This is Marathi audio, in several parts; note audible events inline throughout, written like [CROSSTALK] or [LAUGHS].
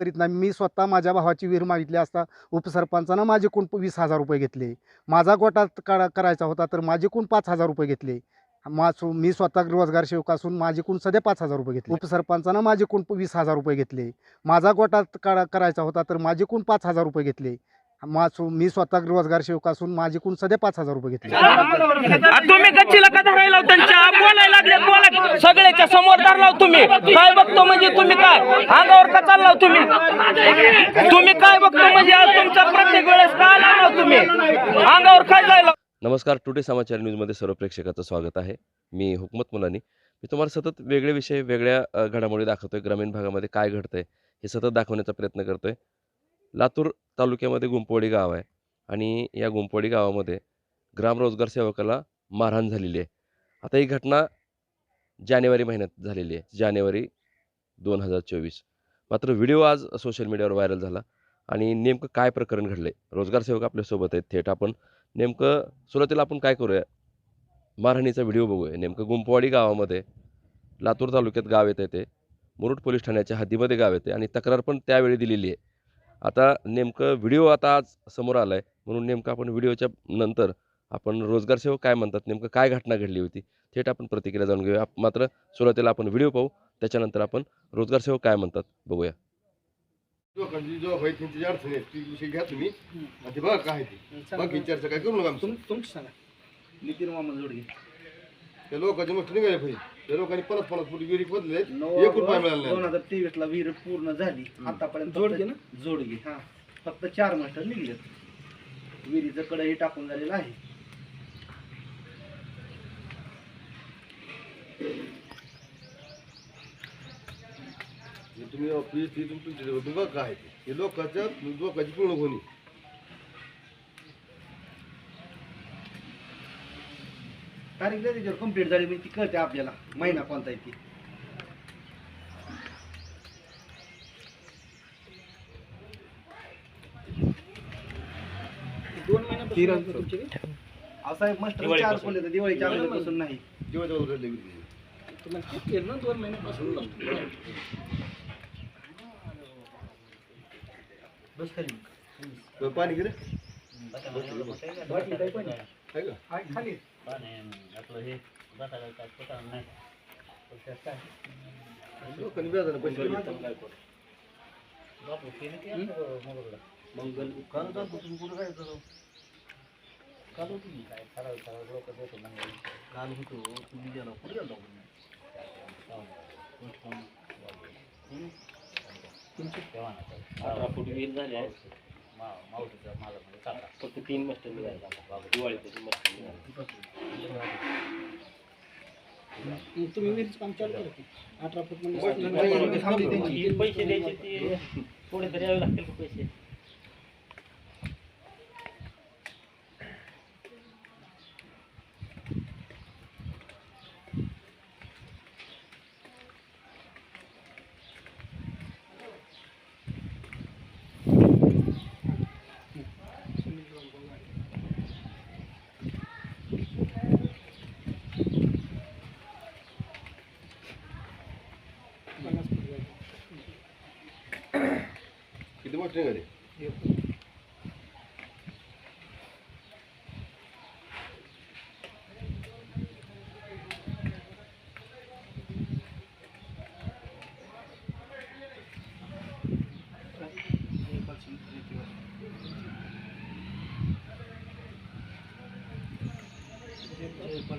करीत नाही. मी स्वतः माझ्या भावाची विहीर मागितली असता उपसरपंचानं माझे कोण वीस हजार रुपये घेतले? माझा गोटा काढा करायचा होता तर माझे कोण पाच हजार रुपये घेतले? मा मी स्वतः रोजगार सेवक असून माझे कोण सध्या पाच हजार रुपये घेतले? उपसरपंचानं माझे कोण वीस हजार रुपये घेतले. माझा गोटा काढा करायचा होता तर माझे कोण पाच हजार रुपये घेतले? मा सो- मी स्वतः रोजगार सेवक असून माझे कोण सध्या पाच हजार रुपये घेतले. आ, तुम्ही गच्चीला का धरायला त्यांच्या बोलायला लागले? बोला. सगळ्याच्या समोर धरलाव तुम्ही. काय बघतो म्हणजे तुम्ही काय? अंगावर का चाललाव तुम्ही? तुम्ही काय बघतो म्हणजे आज तुमच्या प्रत्येक वेळेस काय लावलाव तुम्ही? अंगावर काय जायला? नमस्कार टुडे समाचार न्यूजमध्ये सर्व प्रेक्षकाचं स्वागत आहे. मी हुकमत मुलानी. मी तुम्हाला सतत वेगळे विषय वेगळ्या अ, घडामोडी दाखवतोय. ग्रामीण भागामध्ये काय घडतंय हे सतत दाखवण्याचा प्रयत्न करतोय. लातूर तालुक्यामध्ये गुंपवाडी गाव आहे आणि या गुंपवाडी गावामध्ये ग्रामरोजगार सेवकाला मारहाण झालेली आहे. आता ही घटना जानेवारी महिन्यात झालेली आहे जानेवारी दोन हजार चोवीस. मात्र व्हिडिओ आज सोशल मीडियावर व्हायरल झाला आणि नेमकं काय प्रकरण घडलं आहे रोजगार सेवक आपल्यासोबत आहेत थेट आपण नेमकं सुरुवातीला आपण काय करूया? मारहाणीचा व्हिडिओ बघूया. नेमकं गुंपवाडी गावामध्ये लातूर तालुक्यात गाव येतं ते मुरुड पोलीस ठाण्याच्या हद्दीमध्ये गाव येते आणि तक्रार पण त्यावेळी दिलेली आहे. आता नेमकं व्हिडिओ आता आज समोर आला आहे म्हणून नेमकं आपण व्हिडिओच्या नंतर आपण रोजगार सेवक काय म्हणतात नेमकं काय घटना घडली होती थेट आपण प्रतिक्रिया जाणून घेऊया. मात्र सुरुवातीला आपण व्हिडिओ पाहू त्याच्यानंतर आपण रोजगार सेवक काय म्हणतात बघूया. लोकांची जो होईल त्यांची अडचण आहे ती विषय घ्या तुम्ही. आणि ते बघा काय ते. बाकी चर्चा काय करू नका. तुमची सांगा. नितीन मामा जोडगे. त्या लोकांची मस्त निघाले पाहिजे त्या लोकांनी पन्नास पन्नास फुट विहिरी खोदले एक रुपया मिळाला दोन नाही. हजार तेवीस ला विहीर पूर्ण झाली. आतापर्यंत जोडगे ना. जोडगे हा. फक्त चार मीटर निघले विहिरीचं कडही टाकून झालेलं आहे. हे तुम्ही ऑफिस ती तुमची तुम्ही बघा काय ते हे लोकांच्या लोकांची पूर्ण होणी तारीख जरी त्याच्यावर कंप्लीट झाली म्हणजे ती कळते आपल्याला. महिना कोणता आहे ती. दोन महिन्यापासून असा आहे मस्त चार खोले दिवाळीच्या अगोदरपासून नाही. उरले विहिरी बस खाली. पाणी बाटली पण नाही. आहे. खाली. लोकांनी व्याजाने पैसे दिले. मंगल काल जातो तुम्ही कुठं काय करू काल होतो मी काल होतो. तुम्ही गेला कुठे गेला अठरा फूट विहीर झाली फक्त तीन दिवाळी त्याची मस्टर तुम्ही विहिरीचं काम चालू केलं की? अठरा फूट ही पैसे द्यायचे ते. थोडे तरी यावे लागतील पैसे?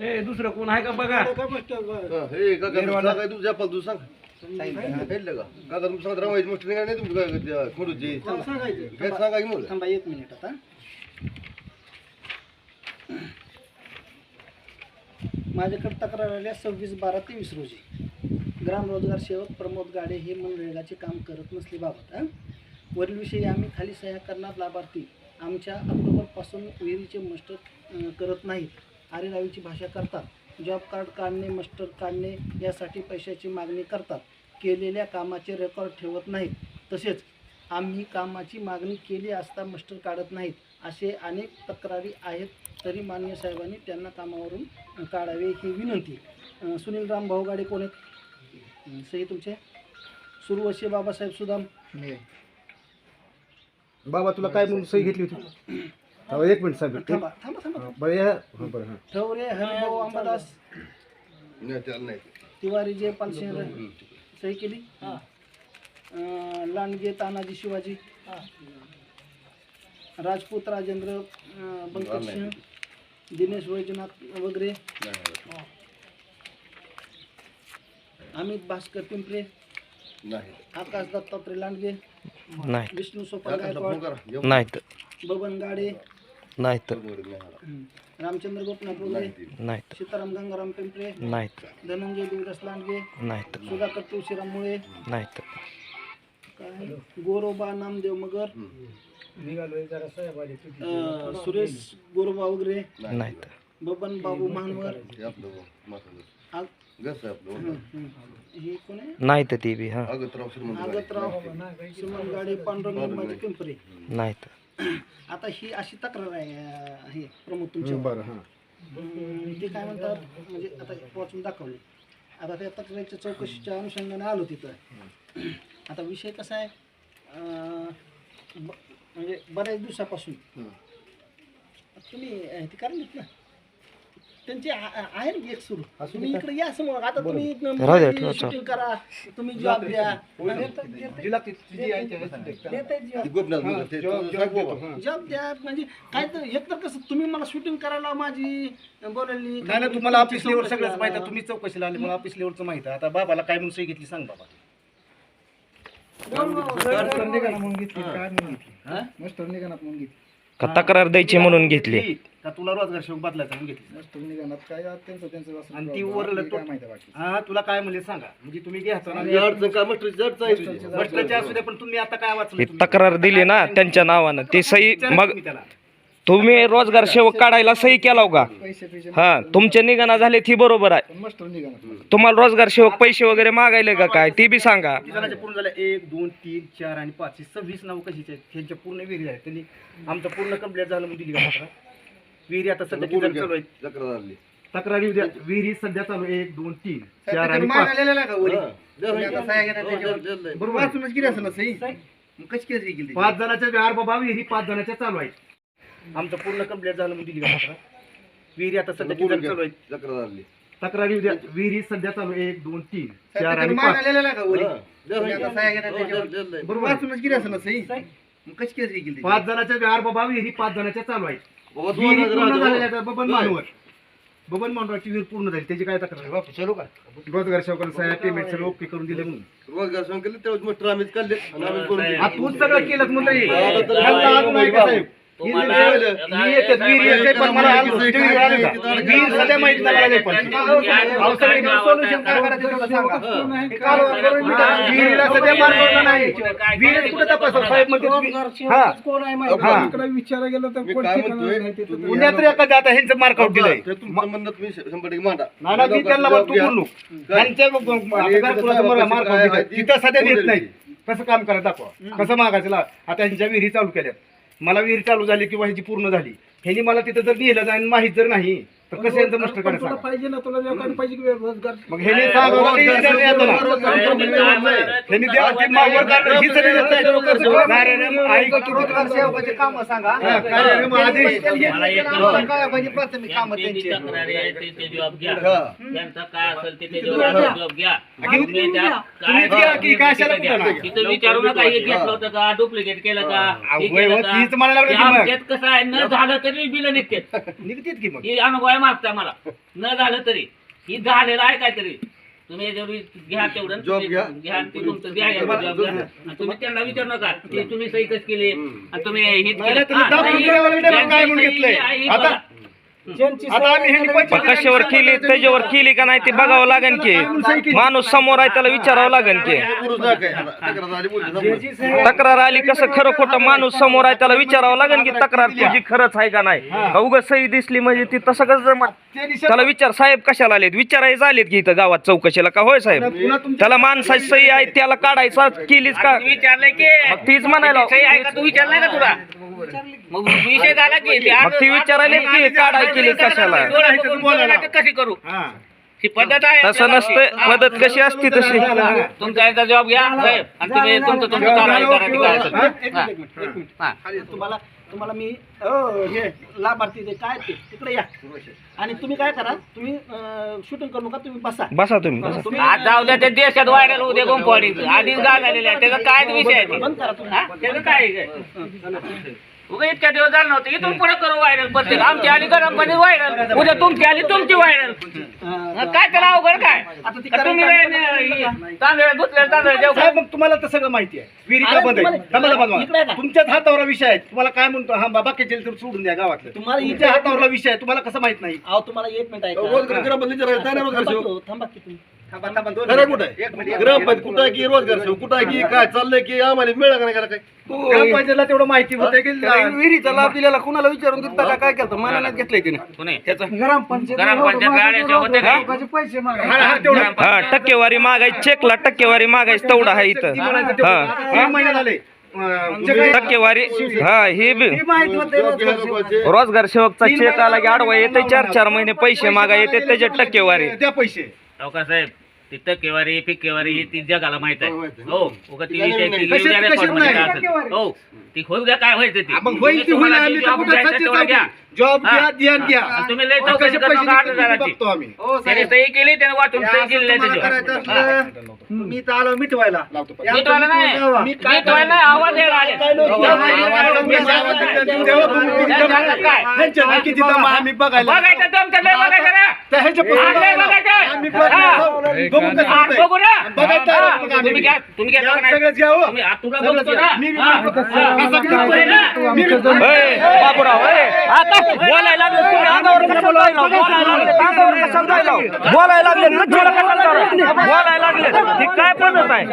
ए दुसरं कोण आहे का बघा हा, हे का काय तू सांग, काय तू सांग का काका तुम्ही सांगत रामायची नाही काय त्या खडूची काय सांगा की मग थांबा एक मिनिट आता माझ्याकडे तक्रार आल्या सव्वीस बारा तेवीस रोजी. ग्राम रोजगार सेवक प्रमोद गाडे हे मनरेगाचे काम करत नसल्याबाबत बाबत वरील विषयी आम्ही खाली सह्या करणार लाभार्थी आमच्या ऑक्टोबरपासून विहिरीचे मस्टर करत नाहीत. आरेरावीची भाषा करतात. जॉब कार्ड काढणे मस्टर काढणे यासाठी पैशाची मागणी करतात. केलेल्या कामाचे रेकॉर्ड ठेवत नाहीत. तसेच आम्ही कामाची मागणी केली असता मस्टर काढत नाहीत. असे अनेक तक्रारी आहेत. तरी मान्य साहेबांनी त्यांना कामावरून काढावे ही विनंती. सुनील राम भाऊगाडे कोण आहेत? सही तुमचे? सुरवशी बाबासाहेब सुदाम. बाबा तुला काय म्हणून सही घेतली होती? एक मिनिट साहेब थांबा थांबा थांबा. ठवरे हरिभाऊ अंबादास. नाही त्याला नाही. तिवारी जय पालसिंह सही केली? लांडगे तानाजी शिवाजी. राजपूत राजेंद्र अं, बंकट सिंह. दिनेश वैजनाथ वगैरे. अमित भास्कर पिंपरे. नाही. आकाश दत्तात्रय लांडगे. नाही. विष्णू सोपान गायकवाड. जेवण नाहीत. बबन गाडे. नाहीत. हं, रामचंद्र गोपनाथ वगैरे. नाही ते. नाहीत. सीताराम गंगाराम पिंपरे. नाहीत. धनंजय देवदास लांडगे. नाहीत. सुधाकर तुळशीराम मुळे. नाहीत. काय? गोरोबा नामदेव मगर. अं, सुरेश गोरोबा वगैरे? नाही. नाहीत बबन बाबू महानवर हे आपलं म्हातारं. आग- गस आहे आपलं? हं, हं. हे कोण आहे? नाहीत ती बी हां. आगतराव श्रीमंत गाडी. आगतराव सुमन गाडे पांडुरंग निंबाजी पिंपरे. नाहीत [CLEARS THROAT] आता ही अशी तक्रार आहे अं, हे प्रमुख तुमच्या. बरं हां. ते काय म्हणतात म्हणजे आता वाचून दाखवले. आता त्या तक्रारीच्या चौकशीच्या अनुषंगाने आलो तिथं. आता विषय कसा आहे? अं, ब- म्हणजे बऱ्याच दिवसापासून. तुम्ही ते कारण ना त्यांचे आ- आहे ना एक सुरू. तुम्ही इकडे या समोर. आता तुम्ही शूटिंग करा. तुम्ही जॉब द्या. जॉब द्या. म्हणजे काय तर एक तर कसं तुम्ही मला शूटिंग करायला माझी बोलवली नाही नाही तुम्हाला ऑफिस लेवल सगळंच माहिती आहे. तुम्ही चौकशीला आले मला ऑफिस लेवलचं माहिती आहे. आता बाबाला काय म्हणून सही घेतली सांग बाबा. तक्रार द्यायची म्हणून घेतली? का तुला रोजगार सेवक बदलायचा म्हणून घेतली? आणि ती ओरडलं तो हा तुला काय म्हणले सांगा. म्हणजे तुम्ही घ्यायचं असू दे पण तुम्ही आता काय वाचलं? तक्रार दिली ना त्यांच्या नावानं. ती सही मग तुम्ही रोजगार सेवक काढायला सही केला का हा तुमचे निघणं झाले ती बरोबर आहे. तुम्हाला रोजगार सेवक पैसे वगैरे मागायले का काय ती बी सांगा. पूर्ण झाले एक दोन तीन चार आणि पाच. हे सव्वीस नाव कशीचे आहेत? त्यांच्या पूर्ण विहिरी आहेत. त्यांनी आमचं पूर्ण कंप्लीट झालं म्हणून दिली का तक्रार विहिरी आता सध्या किती जण चालू आहेत? तक्रार उद्या. विहिरी सध्या चालू आहे. एक दोन तीन चार आणि पाच. बरोबर. कशी केली गेली पाच जणांच्या बाबा विहिरी पाच जणांच्या चालू आहेत. आमचं पूर्ण कंप्लीट झालं म्हणून दिली का तक्रार? विहिरी आता सध्या किती जण चालू आहेत? तक्रार. तक्रारी उद्या. विहिरी सध्या चालू आहे एक दोन तीन चार आणि पाच. हा. हो. बरोबर. कशी केली गेली पाच जणांच्या व्यार बाबा विहिरी पाच जणांच्या चालू आहेत. विहिरी पूर्ण झालेल्या हो. बबन मानवर. बबन मानवरची विहीर पूर्ण झाली. त्याची काय तक्रार आहे? बापू, चलो का? रोजगार सेवकांना साहेब पेमेंट सगळं ओके करून दिले म्हणून. रोजगार संघ केले तेव्हा मग आम्हीच काढले. आणि आम्हीच करून दिले. आ, तूच सगळं केलं म्हणलं हे. आता नाही का साहेब? तुम्हाला- ही येतात, विहीर येते, पण मला अजून विहीर आली का? विहीर सध्या माहीत नाही मला नाही पण. अहो, सगळे solution काय करायचं तेवढं सांगा. हे कालवा करून मी काय- विहिरीला सध्या मार्ग नाही. विहिरीत कुठं तपासा साहेब म्हणते तुम्ही- हा. कोण आहे हा. मी काय म्हणतोय? तुम्ही उद्या तर ह्यांचं मार्कआउट दिलंय. ते तुमचं म्हणणं तुम्ही शंभर टक्के मांडा. नाही ना, मी त्यांना म्हणतो बोललो. त्यांच्या मार्क तिथं सध्या देत नाही. कसं काम करायचं दाखवा? कसं मागायचं ला- आता ह्यांच्या विहिरी चालू केल्यात मला विहीर चालू झाली किंवा ह्याची पूर्ण झाली ह्यांनी मला तिथं जर लिहिलं जाईल माहीत जर नाही तर कसं यांचं मस्टर सांगा? पाहिजे ना तुला लोकांना पाहिजे की रोजगार मग की नाही ना. मागवर काढलं, ही देत नाही. कार्यालय ऐक की रोजगार सेवकाची कामं सांगा. हा, आदेश. मला एक पाहिजे प्राथमिक कामं त्यांची त्यांची तक्रारी आहे ते ते जॉब घ्या. हा. त्यांचं काय असेल ते ते जॉब घ्या. तुम्ही त्यात तुम्ही काय द्या की कशाला घ्या. कुठं नाही? तिथं विचारू नका हे घेतलं होतं का? डुप्लिकेट केलं का? हे. अहो, केलं वय, का? तीच म्हणायला लागलं ते की मग. आमच्यात कसं आहे? न झालं तरी बिल निघते [LAUGHS] निघतील की मग. हे अनुभव आहे मागता मला न झालं तरी ही झालेलं आहे काहीतरी तुम्ही जेवढी घ्या तेवढं Job घ्या. घ्या ते तुमचं द्या याला job घ्या. आणि तुम्ही त्यांना विचारू नका की तुम्ही सही कशी केली आणि तुम्ही नाही, केलं. हा, दाखवून नाही, द्यावं लागेल, ज्यांची काय म्हणून सही घेतलंय? आहे, ही आता- बघा. आता आम्ही ह्यांनी पण कशावर केली त्याच्यावर केली का नाही ते बघावं लागेल की. माणूस समोर आहे त्याला विचारावं लागेल की. काय तक्रार झाली आली कसं खरं खोटं माणूस समोर आहे त्याला विचारावं लागेल की तक्रार तुझी खरंच आहे का नाही. का उगाच सही दिसली म्हणजे ती तसं कसं त्याला विचार साहेब कशाला आलेत? विचारायचं आलेत की इथं गावात चौकशीला का? होय साहेब? त्याला माणसाची सही आहे त्याला काढायचा केलीच का? विचारलंय की मग तीच म्हणायला सही आहे का? तू विचारलंय का तुला? मग विषय झाला की ते मग ती विचारायला की काढाय केली कशाला डोळा बघून बोलायला की कशी करू हा. ही पद्धत आहे तसं नसतं मदत कशी असती तशी तुमचा एकदा जॉब घ्या साहेब आणि तुम्ही तुमचं तुमचं कारवाई करा की काय असेल. एक हा. मिनिट, एक मिनिट, एक मिनिट. हा. तुम्हाला तुम्हाला मी अ, हे लाभार्थी ते काय ते तिकडे या आणि तुम्ही काय करा तुम्ही शूटिंग करू नका तुम्ही बसा बसा तुम्ही बसा. तुम्ही आज जाऊ द्या ते देशात व्हायरल होऊ दे गोंपवाडी आधीच गाळ झालेले आहे त्याचा काय विषय आहे ते? बंद करा तुम्ही हा? त्याचं काय आहे? उगा इतक्या दिवस झालं नव्हतं. इथून पुढे करू व्हायरल प्रत्येक आमची आली गरम पाणी व्हायरल उद्या तुमची आली तुमची व्हायरल काय त्याला अवघड काय? आता ती का तुम्ही करायला हे- तांदूळ धुतले तांदूळ देऊ का? साहेब मग तुम्हाला तर सगळं माहिती आहे. विहिरी का अरे बंद आहे. तुम्हाला- थांबा, थांबा, थांबा. इकडे आहे का? तुमच्याच हातावर विषय आहे. तुम्हाला काय म्हणतो? हा बाबा केचेल तर सोडून द्या गावातलं. तुम्हाला तुमच्या इथे- हातावरला विषय आहे. तुम्हाला कसं माहीत नाही? अहो तुम्हाला एक मिनिट ऐका. रोजगार नाही ना रोजगार थांबा की, की तुम्ही. खरं. कुठं एक आहे ग्रामपंचायत कुठं आहे की रोजगार सेवक कुठं आहे की काय चाललंय की आम्हाला का नाही का काय? ग्रामपंचायतला तेवढं माहिती होते की विहिरीचा लाभ दिलेला कुणाला विचारून दिलता का? काय केलं? मनात घेतलंय तिने. कोणी? ग्रामपंचायत ग्रामपंचायत गाड्याचे होते का? पैसे हा, हा, तेवढं. हा टक्केवारी मागायची चेकला टक्केवारी मागायची तेवढा आहे इथं. हा. तीन महिने झाले. अं, टक्केवारी हा हे बी. रोजगार सेवकचा. चेक आला की आडवा येते चार चार महिने पैसे मागा येते त्याच्या टक्केवारी. द्या पैसे. सावकार साहेब? तिथं केवारी पिकेवारी ही ती जगाला माहीत आहे हो, माहीत आहे. हो उगा ती विषय नाही? हो ती होऊ द्या काय व्हायचं ती मग होईल ती होईल आम्ही तर कुठं सच्ची घ्या. जॉब हा. घ्या द्या द्या आणि तुम्ही लय कसे चौकशी पैसे करू नका ते. बघतो आम्ही त्याने सही केली त्याने वाटून सही केलेली आहे तुम्हाला त्याच्यावर. करायचं हा. असलं, मी तर आलो मिटवायला मिटवायला नाही मी काय मिटवायला नाही आवाज यायला आले. बघायचं बघायचं ना. हा. कसं हा. हो. तुला. मी- मी- हा. मी- हा. मी-? बोलायला लागले ही काय पद्धत आहे?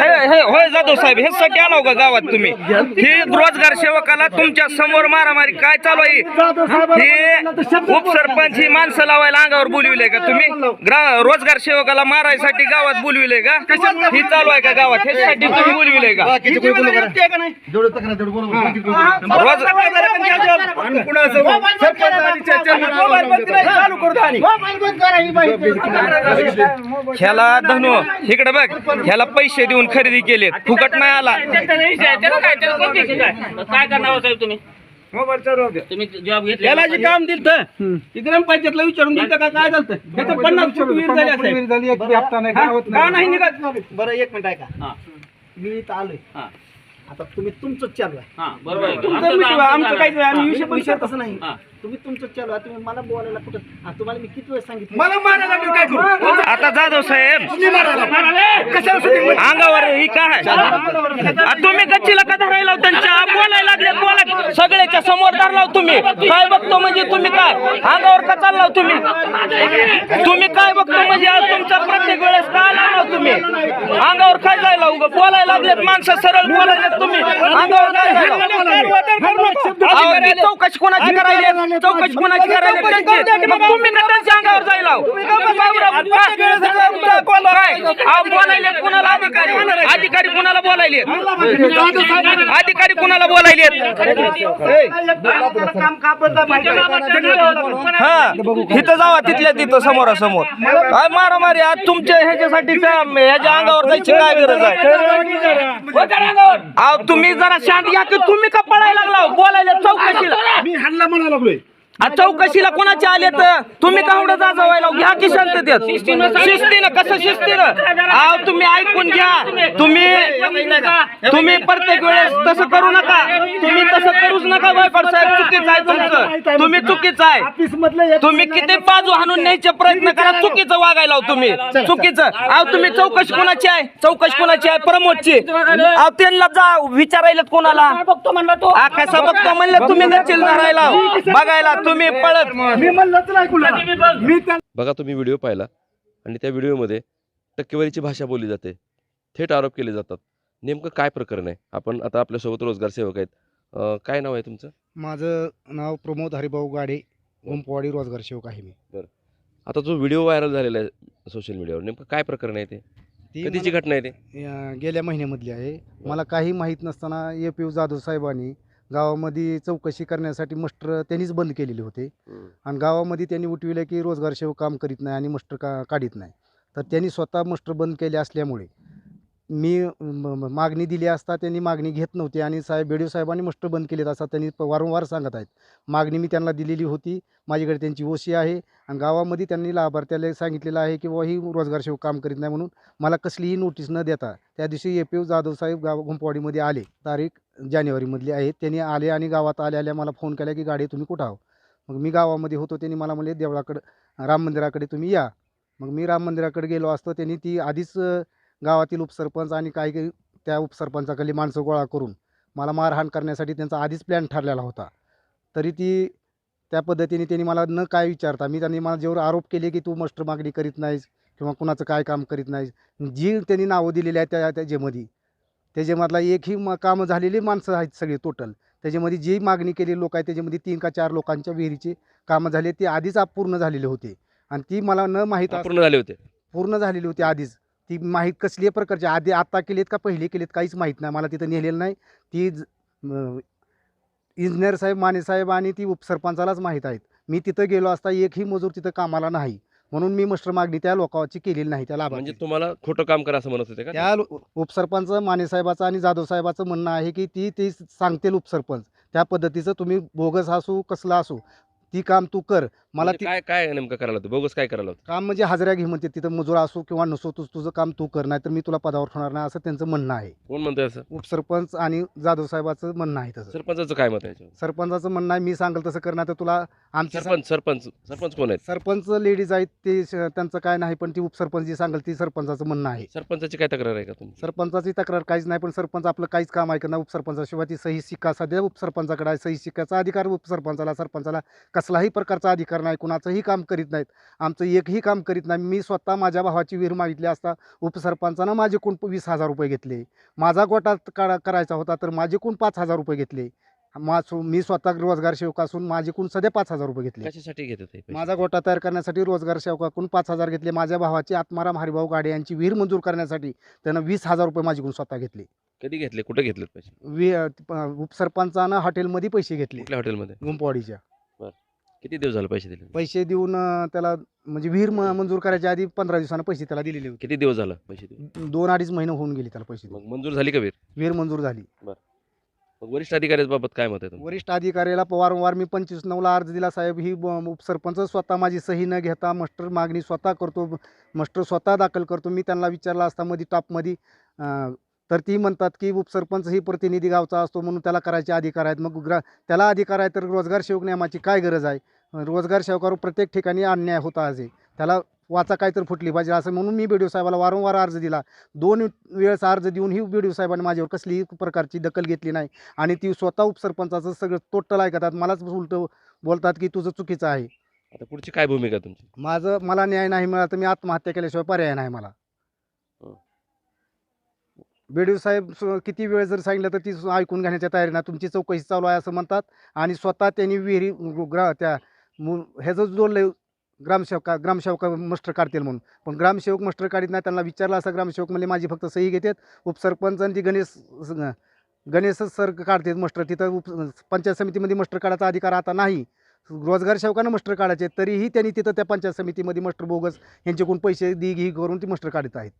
हे- हे- होय जाधव साहेब हे सगळे आलो का गावात तुम्ही. ही रोजगार सेवकाला तुमच्यासमोर मारामारी काय चालू आहे? हे उपसरपंच ही माणसं लावायला अंगावर बोलविले का तुम्ही? ग्रा- रोजगार सेवकाला मारायसाठी गावात बोलविले का? ही चालू आहे का गावात? ह्याच्यासाठी तुम्ही बोलविले का. रोज चालू आणि ह्याला धनु इकडे बघ ह्याला पैसे देऊन खरेदी केलेत. फुकट नाही आला. काय करणार हो साहेब तुम्ही? तुम्ही जॉब घेतले याला जे काम दिलं ग्रामपंचायतला विचारून दिलं का काय झालं त्याचं पन्नास फूट विहीर झाली असेल. का नाही निघत? बरं एक मिनिट ऐका. मी इथं आलोय. हा. आता तुम्ही तुमचं चालू आहे हा बरोबर आहे. तुमचं आमचं- मिटवा, आमचं आमचं काहीच नाही. आम्ही. विषय विषय तसं नाही हा. तुम्ही तुमचं चालू आहे तुम्ही मला बोलायला कुठं हा, तुम्हाला मी किती वेळ सांगितलं? मला मारायला लागलं काय करू? आता जाधव साहेब. तुम्ही मारायला. कशाला shooting मध्ये? अंगावर ही काय? आ, तुम्ही गच्चीला का धरायला लाव त्यांच्या? बोलायला लागले बोला सगळ्याच्या समोर धरलाव तुम्ही. काय बघतो म्हणजे तुम्ही काय? अंगावर का चाललाव तुम्ही? तुम्ही काय बघतो म्हणजे आज तुमचा प्रत्येक वेळेस काय लावलाव तुम्ही? अंगावर काय जायला उगं? बोलायला लागलेत माणसं सरळ बोलायला तुम्ही. अंगावर काय जायला? अहो, ती चौकशी कोणाची करायली? चौकशी कोणाची करायली त्यांची. मग तुम्ही का त्यांच्या अंगावर जायला काय अहो, बोलायले कुणाला अधिकारी अधिकारी कुणाला बोलायले? अधिकारी कुणाला बोलायले? हा इथं जावा तिथल्या तिथं समोरासमोर. काय मारामारी आज तुमच्या ह्याच्यासाठी त्या ह्याच्या अंगावर जायची काय गरज आहे अहो तुम्ही जरा शांत घ्या की तुम्ही का पळायला लागला? बोलायला चौकशीला. मी हाणला म्हणा लागलोय. आ, चौकशीला कोणाचे आले तर तुम्ही का जाजवायला घ्या की शांततेत शिस्तीनं कसं शिस्तीनं? अहो तुम्ही ऐकून घ्या. तुम्ही तुम्ही प्रत्येक वेळेस तसं करू नका. तुम्ही तसं करूच नका गायकवाड साहेब. चुकीचं आहे तुमचं. तुम्ही चुकीचं आहे. तुम्ही किती बाजू हाणून न्यायचे प्रयत्न करा. चुकीचं वागायला तुम्ही चुकीचं. अहो तुम्ही चौकशी कोणाची आहे? चौकशी कोणाची आहे? प्रमोदची. अहो त्यांना जा विचारायला कोणाला. बघतो म्हणला तो? कसा बघतो म्हणलं तुम्ही नचिल धरायला. बघायला तुम्ही पळत. मी म्हणलंच नाही कुणाला. मी त्या बघा तुम्ही व्हिडिओ पाहिला आणि त्या व्हिडिओमध्ये टक्केवारीची भाषा बोलली जाते. थेट आरोप केले जातात. नेमकं काय प्रकरण आहे? आपण आता आपल्यासोबत रोजगार सेवक आहेत. अं, काय नाव आहे तुमचं? माझं नाव प्रमोद हरिभाऊ गाडे. गुंपवाडी रोजगार सेवक आहे मी. आता जो व्हिडिओ व्हायरल झालेला आहे सोशल मीडियावर नेमकं काय प्रकरण आहे ते? ती कधीची मला- घटना आहे ते? गेल्या महिन्यामधली आहे. मला काही माहीत नसताना ए पी जाधव साहेबांनी गावामध्ये चौकशी करण्यासाठी मस्टर त्यांनीच बंद केलेले होते. आणि गावामध्ये त्यांनी उठविलं की रोजगार सेवक काम करीत नाही आणि मस्टर का काढीत नाही. तर त्यांनी स्वतः मस्टर बंद केले असल्यामुळे मी मागणी दिली असता त्यांनी मागणी घेत नव्हती आणि साहेब बेडिओ साहेबांनी मस्टर बंद केलेत असं त्यांनी वारंवार सांगत आहेत. मागणी मी त्यांना दिलेली होती. माझ्याकडे त्यांची ओशी आहे आणि गावामध्ये त्यांनी लाभार्थ्याला सांगितलेलं आहे की बुवा ही रोजगार सेवक काम करीत नाही म्हणून मला कसलीही नोटीस न देता त्या दिवशी ए पी जाधव साहेब गाव गुंपवाडीमध्ये आले. तारीख जानेवारीमधली आहे. त्यांनी आले आणि गावात आल्या आल्या मला फोन केला की गाडी तुम्ही कुठं आहो? मग मी गावामध्ये होतो. त्यांनी मला म्हणले देवळाकडं राम मंदिराकडे तुम्ही या. मग मी राम मंदिराकडे गेलो असतो. त्यांनी ती आधीच गावातील उपसरपंच आणि काही काही त्या उपसरपंचाखाली माणसं गोळा करून मला मारहाण करण्यासाठी त्यांचा आधीच प्लॅन ठरलेला होता. तरी ती त्या पद्धतीने त्यांनी मला न काय विचारता मी त्यांनी मला जेवढं आरोप केले की तू मस्टर मागणी करीत नाहीस किंवा कुणाचं काय काम करीत नाहीस. जी त्यांनी नावं दिलेली आहेत त्या त्याच्यामध्ये त्याच्यामधला एकही म कामं झालेली माणसं आहेत सगळे टोटल त्याच्यामध्ये जी मागणी केलेली लोक आहेत त्याच्यामध्ये तीन का चार लोकांच्या विहिरीची कामं झाली ती आधीच अपूर्ण झालेली होते. आणि ती मला न माहीत पूर्ण झाले होते. पूर्ण झालेली होती आधीच. ती माहीत कसली प्रकारची आधी आत्ता केलीत का पहिले केलीत काहीच माहीत नाही. मला तिथं नेलेलं नाही. ती इंजिनियर साहेब माने साहेब आणि ती उपसरपंचालाच माहीत आहेत. मी तिथं गेलो असता एकही मजूर तिथं कामाला नाही. म्हणून मी मस्टर मागणी त्या लोकांची केलेली नाही त्या म्हणजे लाभार्थी तुम्हाला खोटं काम करा असं म्हणत होते का त्या लो- उपसरपंच माने साहेबाचं आणि जाधव साहेबाचं म्हणणं आहे की ती ती सांगतील उपसरपंच. त्या पद्धतीचं तुम्ही बोगस असू कसला असू ती काम तू कर. मला म्हणजे ती काय काय नेमकं करायला होतं? बोगस काय करायला होतं? काम म्हणजे हजऱ्या घे म्हणते. तिथं मजूर असो किंवा नसो तू तुझं काम तू कर. नाही तर मी तुला पदावर ठेवणार नाही असं त्यांचं म्हणणं आहे. कोण म्हणतोय असं? उपसरपंच आणि जाधव साहेबाचं म्हणणं आहे तसं. सरपंचाचं काय मत आहे याच्यावर? सरपंचाचं म्हणणं आहे मी सांगेल तसं करणार तर तुला आमचे सरपंच सरपंच सरपंच कोण आहेत? सरपंच लेडीज आहेत ते श- त्यांचं काय नाही पण ती उपसरपंच जी सांगेल ती सरपंचाचं म्हणणं आहे. सरपंचाची काय तक्रार आहे का तुमची? सरपंचाची तक्रार काहीच नाही पण सरपंच आपलं काहीच काम ऐकत नाही उपसरपंचाशिवाय ती सही शिक्का सध्या उपसरपंचाकडे आहे सही शिक्क्याचा अधिकार उपसरपंचाला सरपंचाला कसलाही प्रकारचा अधिकार नाही कुणाचंही काम करीत नाहीत. आमचं एकही काम करीत नाही. मी स्वतः माझ्या भावाची विहीर मागितली असता उपसरपंचानं माझे कोण वीस हजार रुपये घेतले. माझा गोटात काढा करायचा होता तर माझे कोण पाच हजार रुपये घेतले. मा मी स्वतः रोजगार सेवक असून माझे कोण सध्या पाच हजार रुपये घेतले. कशासाठी घेतात हे पैसे? माझा गोटा तयार करण्यासाठी रोजगार सेवकाकडून पाच हजार घेतले. माझ्या भावाचे आत्माराम हरिभाऊ गाडे यांची विहीर मंजूर करण्यासाठी त्यानं वीस हजार रुपये माझ्याकडून स्वतः घेतले. कधी घेतले? कुठे घेतलेत पैसे? उपसरपंचानं हॉटेलमध्ये पैसे घेतले. हॉटेलमध्ये? गुंपवाडीच्या. किती दिवस झाले पैसे दिले? पैसे देऊन अ, त्याला म्हणजे विहीर म- मंजूर करायच्या आधी पंधरा दिवसानं पैसे त्याला दिलेले होते. किती दिवस झालं पैसे देऊन? दोन अडीच महिने होऊन गेले त्याला पैसे देऊन. मग मंजूर झाली का वीर विहीर मंजूर झाली. मग वरिष्ठ अधिकाऱ्यांबाबत काय मत आहे तुमचं? वरिष्ठ अधिकाऱ्याला वारंवार मी पंचवीस नऊला अर्ज दिला साहेब. ही ब- उपसरपंच स्वतः माझी सही न घेता मस्टर मागणी स्वतः करतो. मस्टर स्वतः दाखल करतो. मी त्यांना विचारलं असता मध्ये टॉपमध्ये अं, तर ती म्हणतात की उपसरपंच ही प्रतिनिधी गावचा असतो म्हणून त्याला करायचे अधिकार आहेत. मग ग्रा त्याला अधिकार आहे तर रोजगार सेवक नियमाची काय गरज आहे? रोजगार सेवकावर प्रत्येक ठिकाणी अन्याय होता आहे त्याला वाचा काय तर फुटली पाहिजे असं म्हणून मी बी साहेबाला वारंवार अर्ज दिला. दोन वेळेस अर्ज देऊन ही बी साहेबांनी माझ्यावर कसलीही प्रकारची दखल घेतली नाही आणि ती स्वतः उपसरपंचाचं सगळं टोटल ऐकतात. मलाच उलट बोलतात की तुझं चुकीचं आहे. आता पुढची काय भूमिका तुमची? माझं मला न्याय नाही मिळाला तर मी आत्महत्या केल्याशिवाय पर्याय नाही मला. बेडीव साहेब किती वेळ जर सांगितलं तर ती ऐकून घेण्याच्या तयारी तुमची चौकशी चालू आहे असं म्हणतात. आणि स्वतः त्यांनी विहिरी ग्रा त्या मु ह्याचं जोडलं ग्रामसेवका ग्रामसेवका मस्टर काढतील म्हणून. पण ग्रामसेवक मस्टर काढत नाही त्यांना विचारलं असं ग्रामसेवक म्हणजे माझी फक्त सही घेतात. उपसरपंच आणि ती गणेश गणेशच गणेश सर काढतात मस्टर. तिथं उप पंचायत समितीमध्ये मस्टर काढायचा अधिकार आता नाही. रोजगार सेवकानं मस्टर काढायचे तरीही त्यांनी तिथं त्या पंचायत समितीमध्ये मस्टर बोगस यांच्याकडून पैसे दी घी करून ती मस्टर काढत आहेत.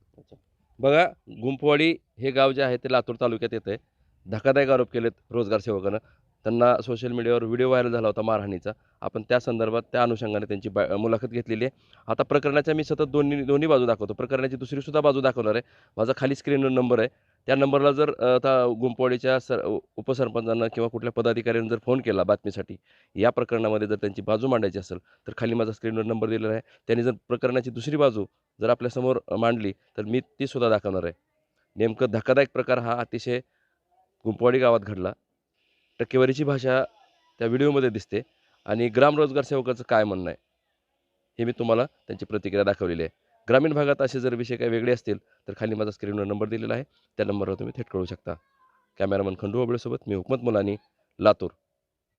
बघा गुंपवाडी हे गाव जे आहे ते लातूर तालुक्यात येतं आहे धक्कादायक आरोप केलेत रोजगार सेवकानं. त्यांना सोशल मीडियावर व्हिडिओ व्हायरल झाला होता मारहाणीचा. आपण त्या संदर्भात त्या अनुषंगाने त्यांची बा मुलाखत घेतलेली आहे. आता प्रकरणाच्या मी सतत दोन्ही दोन्ही बाजू दाखवतो. प्रकरणाची दुसरीसुद्धा बाजू दाखवणार आहे. माझा खाली स्क्रीनवर नंबर आहे. त्या नंबरला जर आता गुंपवाडीच्या सर उपसरपंचांना किंवा कुठल्या पदाधिकाऱ्यांनी जर फोन केला बातमीसाठी या प्रकरणामध्ये जर त्यांची बाजू मांडायची असेल तर खाली माझा स्क्रीनवर नंबर दिलेला आहे. त्यांनी जर प्रकरणाची दुसरी बाजू जर आपल्यासमोर मांडली तर मी ती सुद्धा दाखवणार आहे. नेमकं धक्कादायक प्रकार हा अतिशय गुंपवाडी गावात घडला. टक्केवारीची भाषा त्या व्हिडिओमध्ये दिसते. आणि ग्रामरोजगार सेवकाचं काय म्हणणं आहे हे मी तुम्हाला त्यांची प्रतिक्रिया दाखवलेली आहे. ग्रामीण भागात असे जर विषय काही वेगळे असतील तर खाली माझा स्क्रीनवर नंबर दिलेला आहे. त्या नंबरवर तुम्ही थेट कळू शकता. कॅमेरामन खंडू ओबळेसोबत मी हुकमत मुलानी लातूर.